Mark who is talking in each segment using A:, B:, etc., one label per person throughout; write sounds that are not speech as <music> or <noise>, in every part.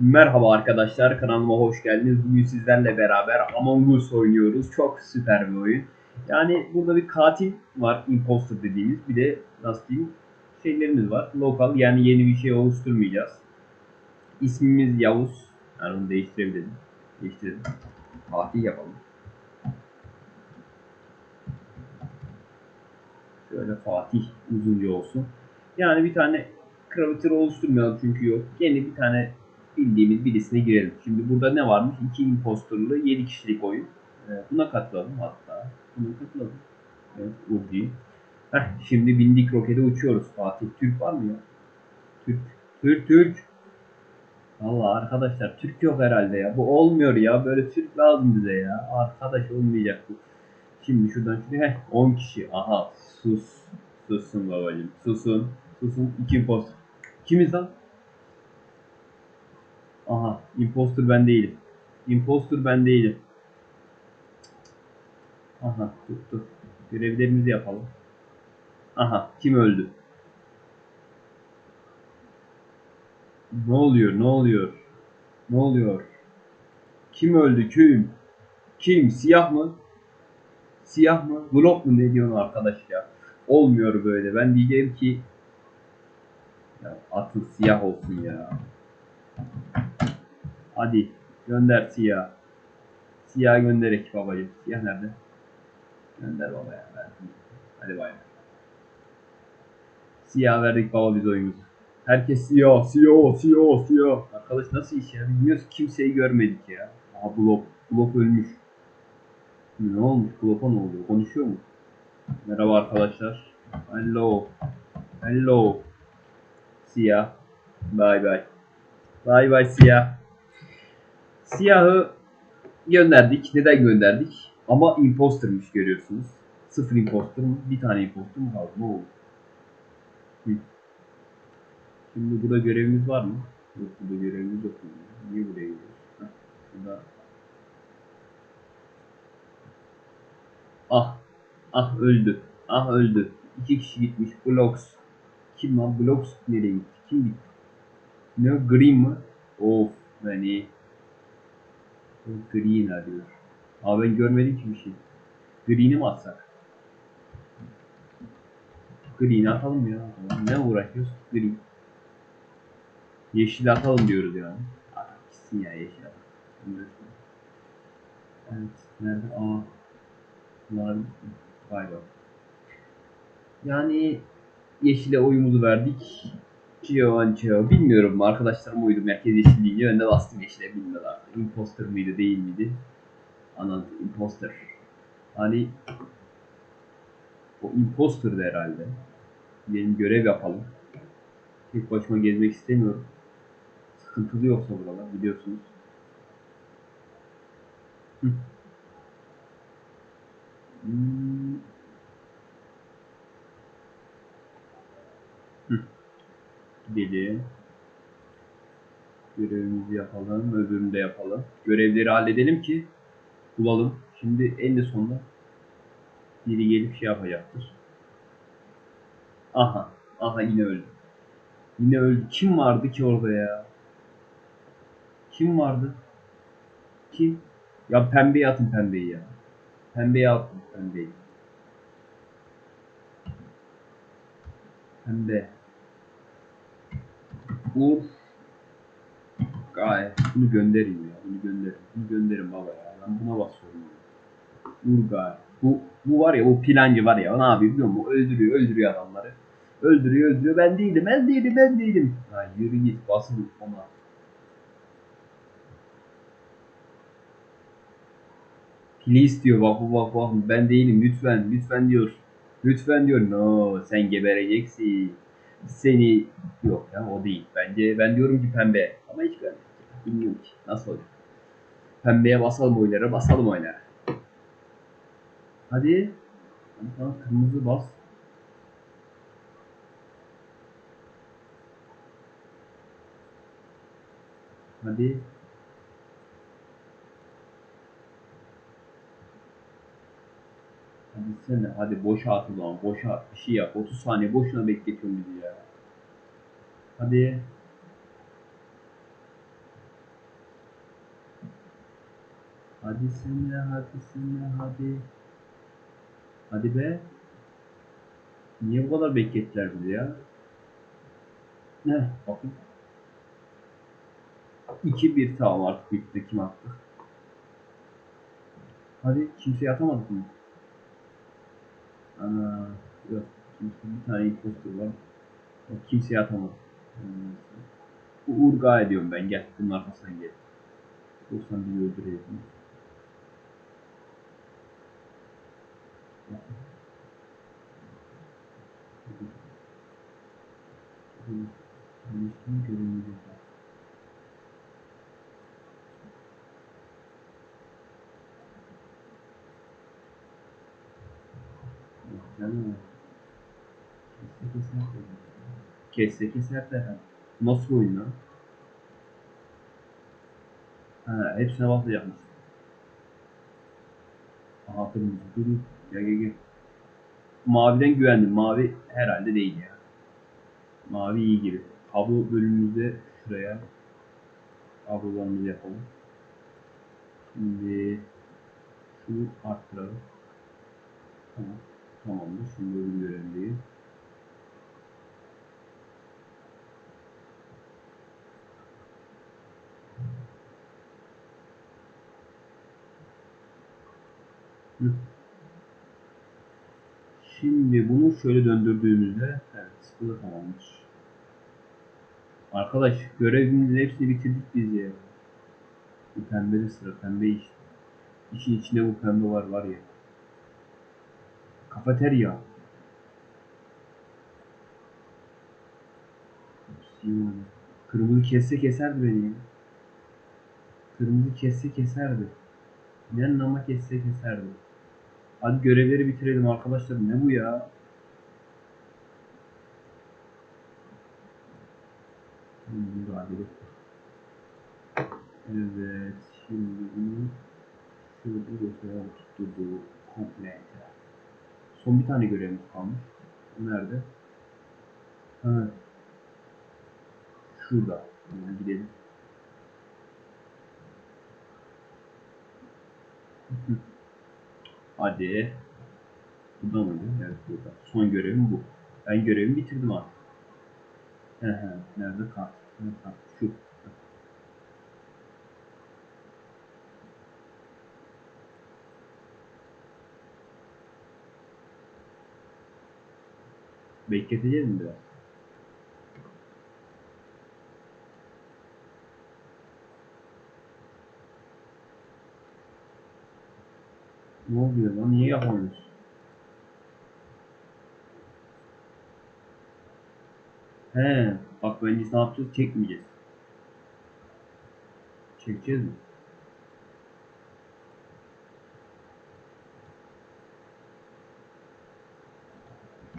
A: Merhaba arkadaşlar kanalıma hoş geldiniz. Bugün sizlerle beraber Among Us oynuyoruz. Çok süper bir oyun. Yani burada bir katil var, imposter dediğimiz. Bir de nasıl diyeyim şeylerimiz var. Lokal yani yeni bir şey oluşturmayacağız. İsmimiz Yavuz. Yani onu değiştirebilirim. Değiştirelim. Fatih yapalım. Şöyle Fatih uzunca olsun. Yani bir tane kravatır oluşturmayalım çünkü yok. Yeni bir tane bildiğimiz birisine girelim. Şimdi burada ne varmış? 2 imposterlı 7 kişilik oyun. Ee, buna katılalım hatta. Buna katılalım. Evet Urgi. Heh, şimdi bindik rokete uçuyoruz. Fatih Türk var mı ya? Türk. Türk Türk. Valla arkadaşlar Türk yok herhalde ya. Bu olmuyor ya. Böyle Türk lazım bize ya. Arkadaş olmayacak bu. Şimdi şuradan şuraya. Heh 10 kişi. Aha sus. Susun babacım. Susun. Susun. 2 imposter. Kimiz lan? Aha, imposter ben değilim. Imposter ben değilim. Aha, tuttu. Görevlerimizi yapalım. Aha, kim öldü? Ne oluyor? Ne oluyor? Ne oluyor? Kim öldü? Kim? Kim? Siyah mı? Siyah mı? Glock mu? Ne diyorsun arkadaş ya? Olmuyor böyle. Ben diyeceğim ki ya atın siyah olsun ya. Hadi gönder siyah. Siyah gönderek babacım. Siyah nerede? Gönder babaya. Verdim. Hadi bay. Siyah verdik baba biz oyumuzu. Herkes siyah, siyah, siyah, siyah. Arkadaş nasıl iş ya? Bilmiyoruz kimseyi görmedik ya. Aha Blok. Blok ölmüş. Ne olmuş? Blok'a ne oluyor? Konuşuyor mu? Merhaba arkadaşlar. Hello. Hello. Siyah. Bye bye. Bye bye siyah. Siyahı gönderdik. Neden gönderdik? Ama impostermiş görüyorsunuz. Sıfır imposter mı? Bir tane imposter mı kaldı? Ne oldu? Şimdi burada görevimiz var mı? Yok burada görevimiz yok. Niye buraya gidiyoruz? Heh, Şurada. Ah. Ah öldü. Ah öldü. İki kişi gitmiş. Blocks. Kim lan? Blocks nereye gitti? Kim gitti? Ne? Green mi? Of. Yani Green arıyor. Abi ben görmedim ki bir şey. Green'i mi atsak? Green'i atalım ya. Ne uğraşıyoruz? Green. Yeşil atalım diyoruz yani. Aa, gitsin ya yeşil atalım. Evet. Nerede? Aa. Bunlar be. Yani yeşile oyumuzu verdik. Gio Bilmiyorum arkadaşlarım uydu merkez yeşil deyince ben de bastım yeşile bilmiyorlar. Imposter mıydı değil miydi? Anladım imposter. Hani o imposter'dı herhalde. Benim görev yapalım. Tek başıma gezmek istemiyorum. Sıkıntılı yoksa buralar biliyorsunuz. Hı. Hmm. Hı. Gidelim. Görevimizi yapalım, öbürünü de yapalım. Görevleri halledelim ki bulalım. Şimdi en de sonunda biri gelip şey yapacaktır. Aha, aha yine öldü. Yine öldü. Kim vardı ki orada ya? Kim vardı? Kim? Ya pembeye atın pembeyi ya. Pembeye atın pembeyi. Pembe. Uğur. Gayet. Bunu göndereyim ya. Bunu gönderin. Bunu gönderin baba ya. Ben buna basıyorum. Uğur gayet. Bu, bu var ya o plancı var ya. Ne yapıyor biliyor musun? Öldürüyor öldürüyor adamları. Öldürüyor öldürüyor. Ben değilim ben değilim ben değilim. Ha yürü git basın ona. Please diyor bak bak bak ben değilim lütfen lütfen diyor. Lütfen diyor no sen gebereceksin. Seni yok ya o değil. Bence ben diyorum ki pembe ama hiç görmedim. Bilmiyorum ki nasıl olacak. Pembeye basalım oylara basalım oylara. Hadi tamam kırmızı bas. Hadi. Sen hadi boşa at zaman boşa at bir şey yap 30 saniye boşuna bekletiyorsun bizi ya. Hadi. Hadi sene, hadi sene, hadi. Hadi be. Niye bu kadar beklettiler bizi ya? Ne? Bakın. 2-1 tamam artık bitti. Kim attı? Hadi kimseye atamadık mı? Ana yok. Bir tane imposter var. Yok, kimseye atamadık. Hmm. Bu Urga ediyorum ben. Gel. Bunun arkasından gel. Olsan bizi öldürüyor. Canım. Kesse keser de. Kesse keser de. ha. Nasıl oyun lan? Ha, hepsine basacakmış. Aha kırmızı. Dur dur. Gel gel gel. Maviden güvendim. Mavi herhalde değil ya. Mavi iyi gibi. Kablo bölümümüzde şuraya kablolarımızı yapalım. Şimdi şunu arttıralım. Tamam. Tamamdır. Şimdi bölüm görevliyiz. Hı. Şimdi bunu şöyle döndürdüğümüzde evet sıfırda tamamdır. Arkadaş görevimizin hepsini bitirdik biz ya. Bu pembede sıra pembe işte. İçin içinde bu pembe var var ya. Kafeterya. Simon. Kırmızı kesse keserdi beni. Kırmızı kesse keserdi. İnanın ama kesse keserdi. Hadi görevleri bitirelim arkadaşlar. Ne bu ya? Hmm, Mücadele. Evet. Şimdi bunu şurada götürelim tutturduğu komple. Son bir tane görevimiz kalmış. Nerede? Ha. Şurada. Hemen gidelim. <laughs> Hadi. Burada mıydı? Evet burada. Son görevim bu. Ben görevimi bitirdim artık. Nerede kart? Nerede kart? Şu. Bekleteceğiz mi biraz? Ne oluyor lan? Niye yapamıyoruz? He, bak bence ne yapacağız? Çekmeyeceğiz. Çekeceğiz mi?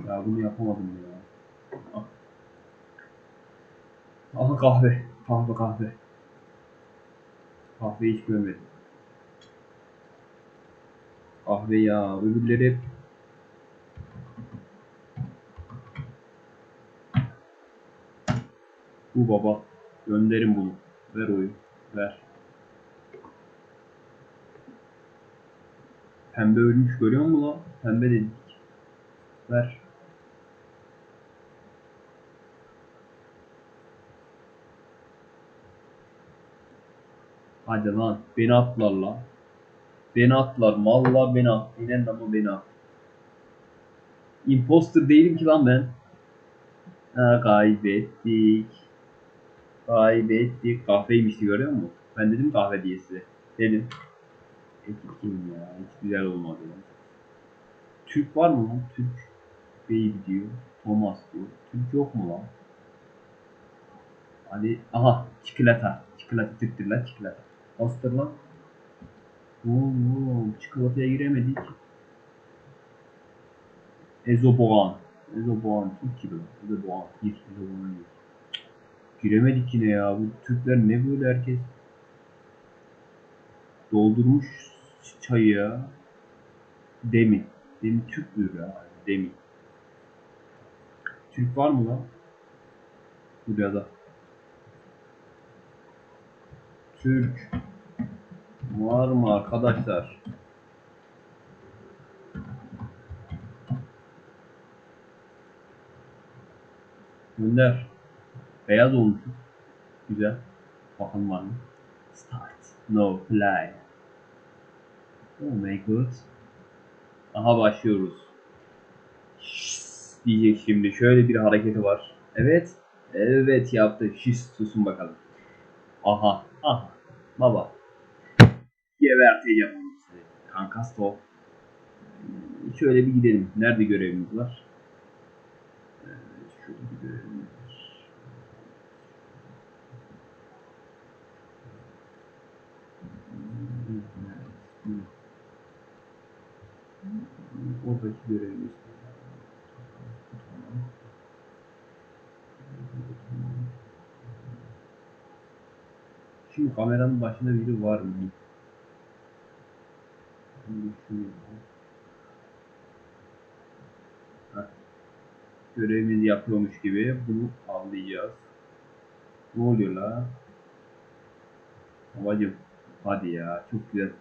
A: Ya bunu yapamadım ya. Ah. Aha kahve. Kahve kahve. Kahve hiç görmedim. Kahve ya. Öbürleri hep Bu baba. Gönderin bunu. Ver oyu. Ver. Pembe ölmüş görüyor musun lan? Pembe dedik. Ver. Hadi lan. Beni atlar lan. Beni atlar. Valla beni at. İnen ama beni at. Imposter değilim ki lan ben. Ha, kaybettik. Kaybettik. Kahveymişti görüyor musun? Ben dedim kahve diye size. Dedim. Kim ya? Hiç güzel olmadı ya. Türk var mı lan? Türk. Baby diyor. Thomas diyor. Türk yok mu lan? Hadi. Aha. Çikolata. Çikolata tıktır lan çikolata. Bastır lan. Oo, çikolataya giremedik. Ezoboğan. Ezoboğan. Türk gibi. Ezoboğan. Gir. Ezoboğan gir. Giremedik yine ya. Bu Türkler ne böyle herkes doldurmuş çayı ya. Demi. Demi Türktür ya. Demi. Türk var mı lan? Buraya da. Türk. Var mı arkadaşlar? Gönder. Beyaz olmuş. Güzel. Bakalım var mı? Start. No play. Oh my god. Aha başlıyoruz. Şşş diyecek şimdi. Şöyle bir hareketi var. Evet. Evet yaptı. Şiş susun bakalım. Aha. Aha. Baba. Geberteceğim onu size. Kankas. Şöyle bir gidelim. Nerede görevimiz var? Evet, şurada bir görevimiz var. Oradaki görevimiz. Şimdi kameranın başında biri var mı? Görevimizi yapıyormuş gibi bunu avlayacağız. Ne oluyor la? Babacım hadi ya çok güzel.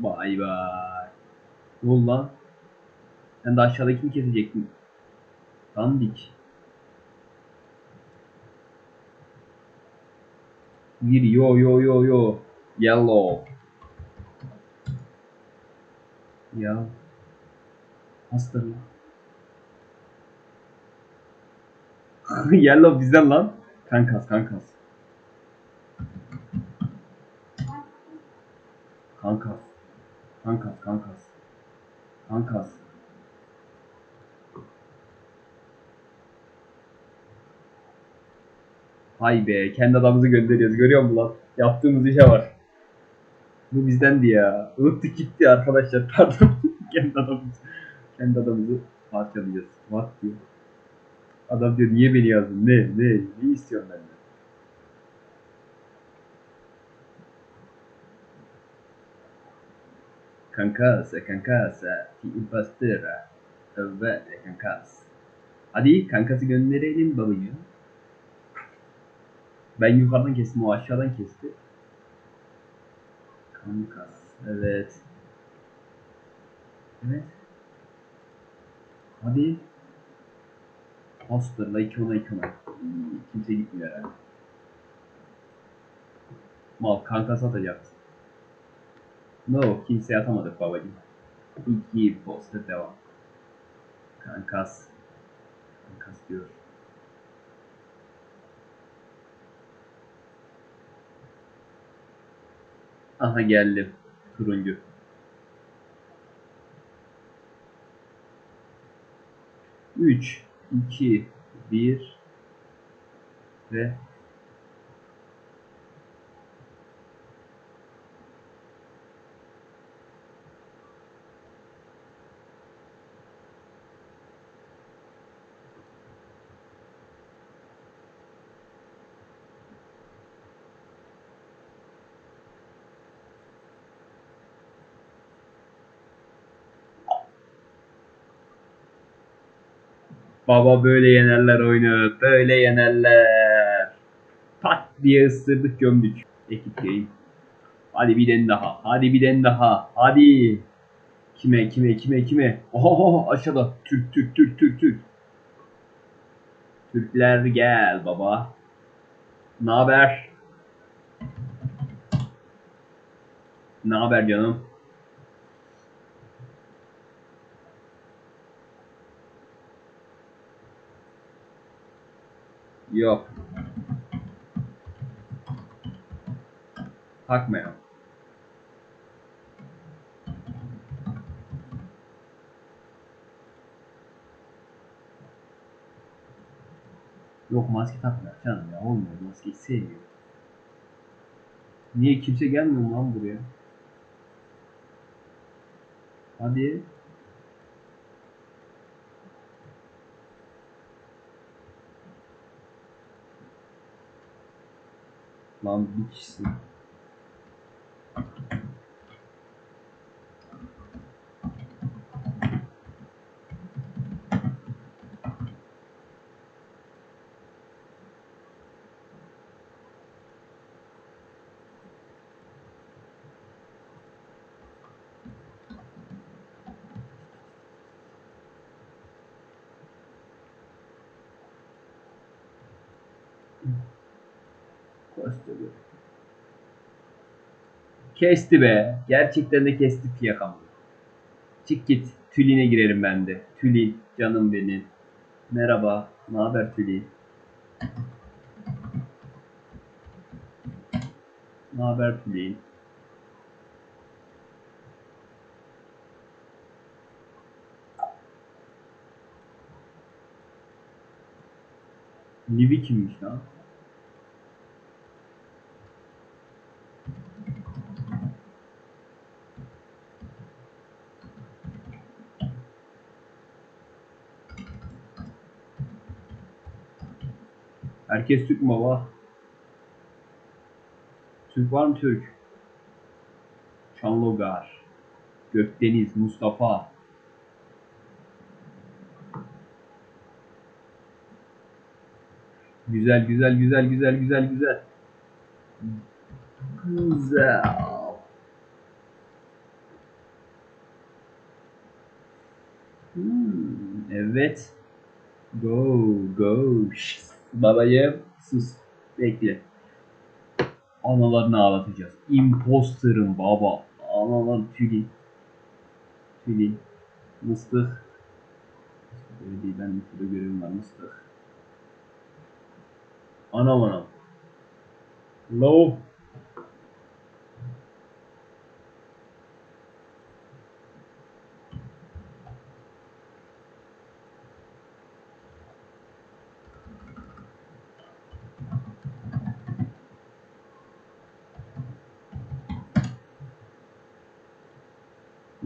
A: Vay vay. Ne oldu lan? Sen de aşağıdakini kesecektin. Dandik. Bir yo yo yo yo. Yellow. Ya. Hastır lan. <laughs> Yellow bizden lan. Kankas kankas. Kankas. Kankas kankas. Kankas. Hay be kendi adamımızı gönderiyoruz görüyor musun lan? Yaptığımız işe var. Bu bizdendi ya. Unuttuk gitti arkadaşlar <laughs> pardon. kendi adamımızı. Kendi adamımızı parçalayacağız. What diyor. Adam diyor niye beni yazdın? Ne? Ne? Ne istiyorsun benden? Kankasa kankasa ti impastera. Evet kankas. Hadi kankası gönderelim babacığım. Ben yukarıdan kestim o aşağıdan kesti. Kankas. Evet. Evet. Hadi. Poster'la 2 ona 2 ona. Kimse gitmiyor herhalde. Mal kankas atacaktı. No kimseye atamadık babacım. 2 poster devam. Kankas. Kankas diyor. Aha geldim. Turuncu. Üç, iki, bir ve Baba böyle yenerler oyunu. Böyle yenerler. Pat diye ısırdık gömdük. Ekip game. Hadi bir den daha. Hadi bir den daha. Hadi. Kime kime kime kime. Oho aşağıda. Türk Türk Türk Türk Türk. Türkler gel baba. Ne haber canım? Yok. Takmayalım. Yok maske takmıyor canım ya olmuyor maskeyi sevmiyor. Niye kimse gelmiyor lan buraya? Hadi. Lan bir kişisin. Mm-hmm. Kostümü. Kesti be. Gerçekten de kesti fiyakamı. Çık git. Tülin'e girerim ben de. Tülin canım benim. Merhaba. Ne haber Tülin? Ne haber Tülin? Livi kimmiş lan? Herkes Türk mü baba? Türk var mı Türk? Şanlogar, Gökdeniz, Mustafa. Güzel, güzel, güzel, güzel, güzel, güzel. Güzel. Hmm, evet. Go, go. Şşt, Babayım, sus. Bekle. Analarını ağlatacağız. Imposter'ın baba. Analar tülin. Tülin. Mıstık. Öyle değil, ben şurada görevim var mıstık. Anam anam. Low.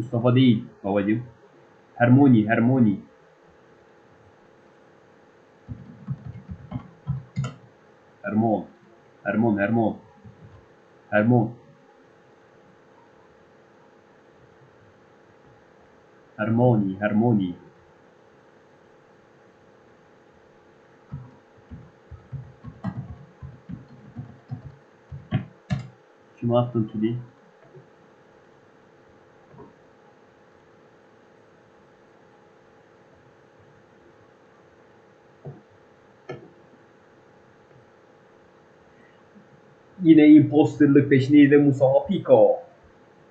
A: مصطفى دي هو دي. هرموني هرموني. هرمون هرمون هرمون. هرمون. هرموني هرموني. شو ما أفضل كذي Yine imposterlık peşindeydi Mustafa Pico.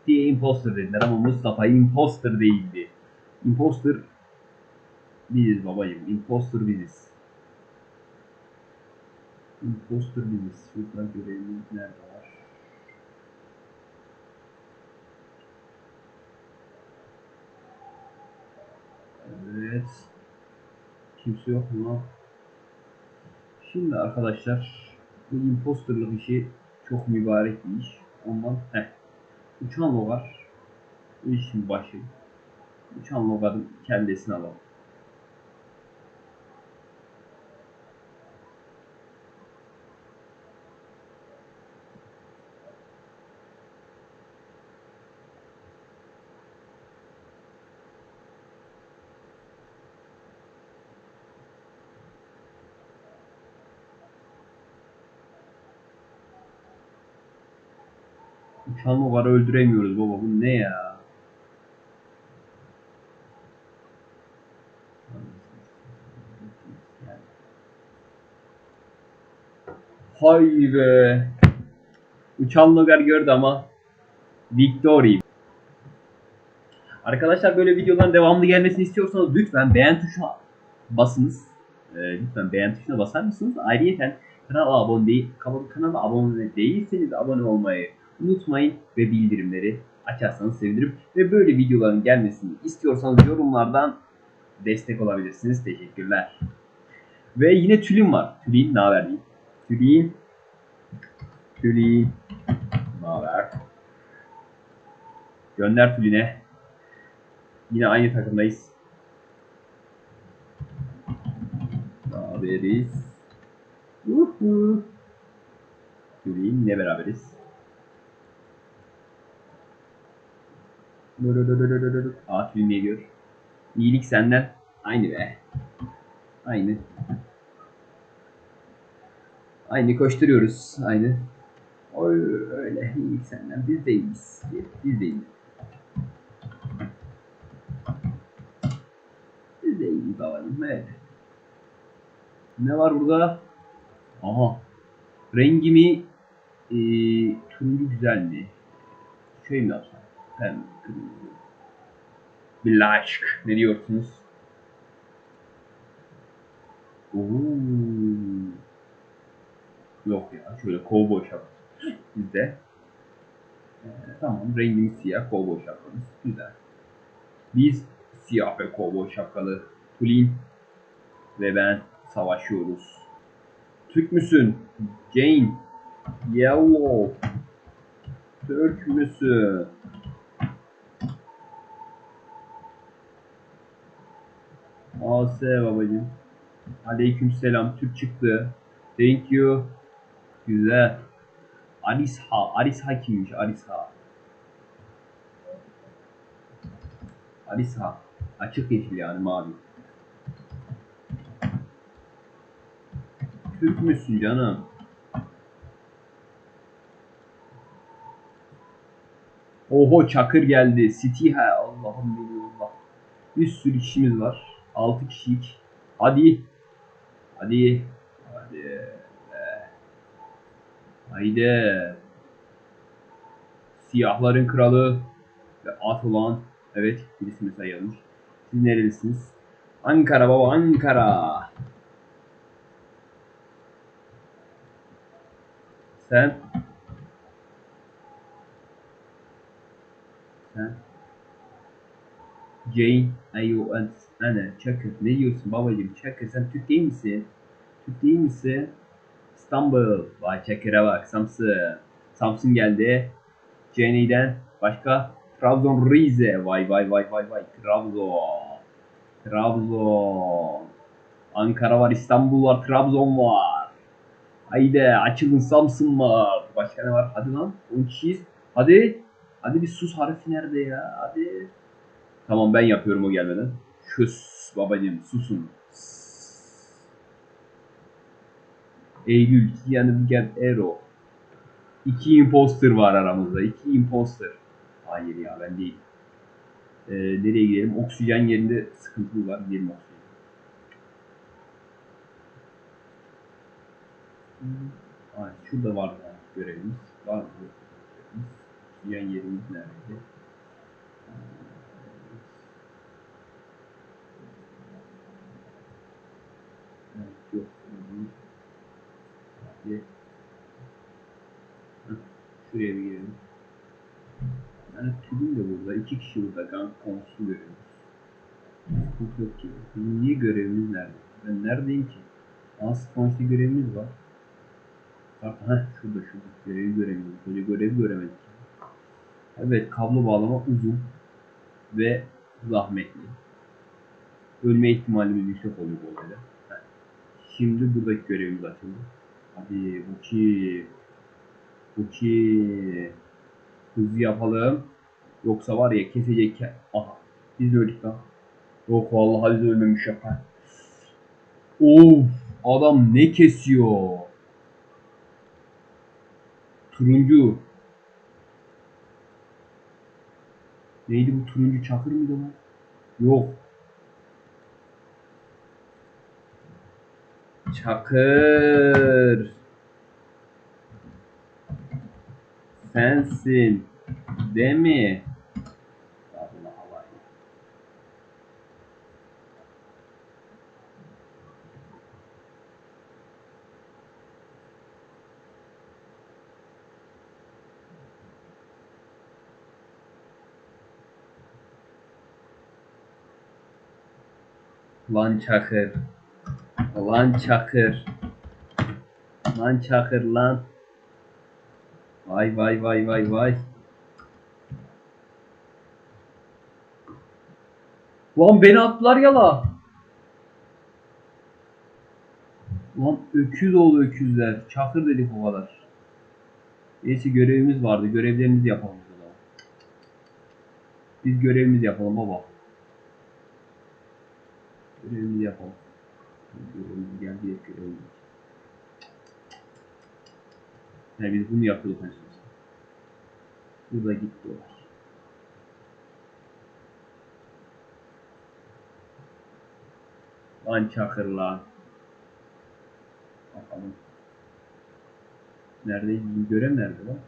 A: Diye imposter dediler ama Mustafa imposter değildi. Imposter biziz babacım. Imposter biziz. Imposter biziz. Şurada görevimiz nerede var? Evet. Kimse yok mu? Şimdi arkadaşlar bu imposterlık işi çok mübarek bir iş. Ondan heh. Uçan logar bu işin başı. Uçan logarın kellesini alalım. Uçan logarı öldüremiyoruz baba bu ne ya? Hay be. Uçan logar gördü ama Victory. Arkadaşlar böyle videoların devamlı gelmesini istiyorsanız lütfen beğen tuşuna basınız. Ee, lütfen beğen tuşuna basar mısınız? Ayrıca kanala abone değil, kanala abone değilseniz abone olmayı unutmayın ve bildirimleri açarsanız sevinirim. Ve böyle videoların gelmesini istiyorsanız yorumlardan destek olabilirsiniz. Teşekkürler. Ve yine Tülin var. Tülin ne haber diyeyim. Tülin. Tülin. Ne haber? Gönder Tülin'e. Yine aynı takımdayız. Beraberiz. Uhu. Tülin yine beraberiz. Aa Tülin ne diyor? İyilik senden. Aynı be. Aynı. Aynı koşturuyoruz. Aynı. Oy öyle iyilik senden. Biz de iyiyiz. Biz de iyiyiz. Biz de iyiyiz babacım. Evet. Ne var burada? Aha. Rengimi e, turuncu güzel mi? Şey mi yapsam? Kırmızı. Billah aşk. Ne diyorsunuz? Oo. Yok ya. Şöyle kovboy şapkası. Bizde. Ee, tamam. Rengimiz siyah. Kovboy şapkamız. Güzel. Biz siyah ve kovboy şapkalı Tulin ve ben savaşıyoruz. Türk müsün? Jane. Yellow. Türk müsün? AS babacım. Aleyküm selam. Türk çıktı. Thank you. Güzel. Arisha. Arisha kimmiş? Arisha. Arisha. Açık yeşil yani mavi. Türk müsün canım? Oho Çakır geldi. City ha Allah'ım benim Allah. Bir sürü kişimiz var. 6 kişilik. Hadi. Hadi. Hadi. Haydi. Siyahların kralı ve at olan evet birisi mesela yazmış. Siz nerelisiniz? Ankara baba Ankara. Sen sen Jane Ayo and Ana Çakır. Ne diyorsun babacım Çakır sen Türk değil misin? Türk değil misin? İstanbul. Vay Çakır'a bak Samsun. Samsun geldi. Jane'den başka Trabzon Rize. Vay vay vay vay vay. Trabzon. Trabzon. Ankara var İstanbul var Trabzon var. Haydi açılın Samsun var. Başka ne var? Hadi lan 10 kişiyiz. Hadi. Hadi bir sus harfi nerede ya? Hadi. Tamam ben yapıyorum o gelmeden. Şus babacım susun. Eylül yani gel Ero. İki imposter var aramızda. İki imposter. Hayır ya ben değil. Ee, nereye gidelim? Oksijen yerinde sıkıntı var. Gidelim oksijen. Ay, şurada var ya görevimiz. Var mı? Görevimiz. Oksijen yerimiz nerede? Evet, yok. Heh, Şuraya bir girelim. Yani Tülin de burada. iki kişi burada. Gank konusu görüyoruz. Sıkıntı yok ki. Bizim niye görevimiz nerede? Ben neredeyim ki? Aa Sponge'da görevimiz var. Bak heh şurada şurada. Görevi göremiyoruz. Böyle görevi göremedik. Evet kablo bağlama uzun ve zahmetli. Ölme ihtimalimiz yüksek oluyor bu olayda. Şimdi buradaki görevimiz açıldı. Hadi Buki. Buki. Hızlı yapalım. Yoksa var ya kesecek. ke- Aha. Biz de öldük lan. Yok vallahi biz ölmemiş yapar. Of. Adam ne kesiyor? Turuncu. Neydi bu turuncu çakır mıydı lan? Yok. Çakır. Sensin. Değil mi? Lan Çakır. Lan Çakır. Lan Çakır lan. Vay vay vay vay vay. Lan beni attılar yala. Lan öküz oğlu öküzler. Çakır dedik o kadar. Neyse görevimiz vardı. Görevlerimizi yapalım o. Biz görevimizi yapalım baba. Görevimizi yapalım. Geldi hep görevimiz. Yani biz bunu yapıyorduk en son. Burada gitti o. Lan çakır lan. Bakalım. Nerede? Görev nerede lan?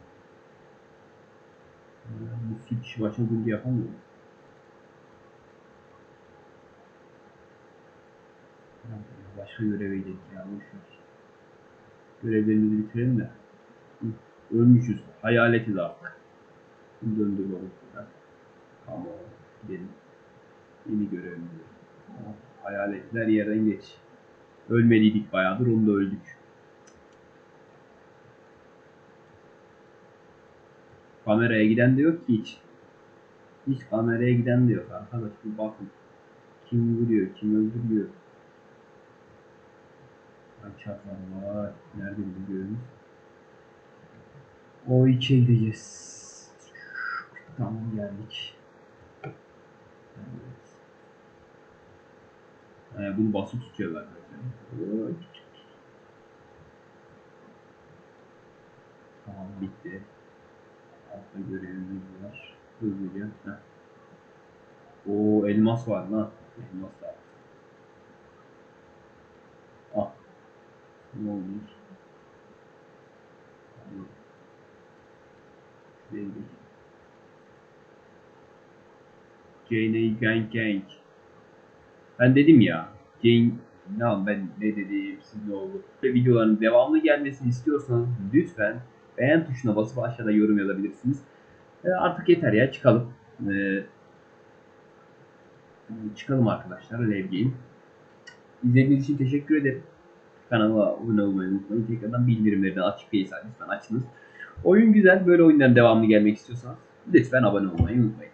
A: Bu işi başa günde yapamıyor. Ha, Başka göreve gidelim ya. boş ver. Görevlerimizi bitirelim de. Ölmüşüz. Hayaletiz artık. Döndür. Ha. Tamam. Gidelim. Yeni görevimiz. Ha, Hayaletler yerden geç. Ölmeliydik bayağıdır. Onu da öldük. Kameraya giden de yok ki hiç. Hiç kameraya giden de yok arkadaş. Bir bakın. Kim vuruyor, kim öldürüyor. Kaçaklar var. Nerede bizim? O iki gideceğiz. Tamam geldik. Evet. Ee, bunu basıp tutuyorlar. böyle. Tamam bitti. Altta görevimiz var. Hızlıca. Heh. Oo elmas var lan. Elmas var. Ah. Ne olmuş? Şuraya gidelim. Jane Gang Gang. Ben dedim ya. Jane ne yapayım ben ne dedim siz ne oldu. Ve videoların devamlı gelmesini istiyorsanız lütfen beğen tuşuna basıp aşağıda yorum yazabilirsiniz. E, artık yeter ya çıkalım. E, çıkalım arkadaşlar Lev Game. İzlediğiniz için teşekkür ederim. Kanala abone olmayı unutmayın. Tekrardan bildirimleri de açık değilse lütfen açınız. Oyun güzel. Böyle oyunların devamlı gelmek istiyorsanız lütfen abone olmayı unutmayın.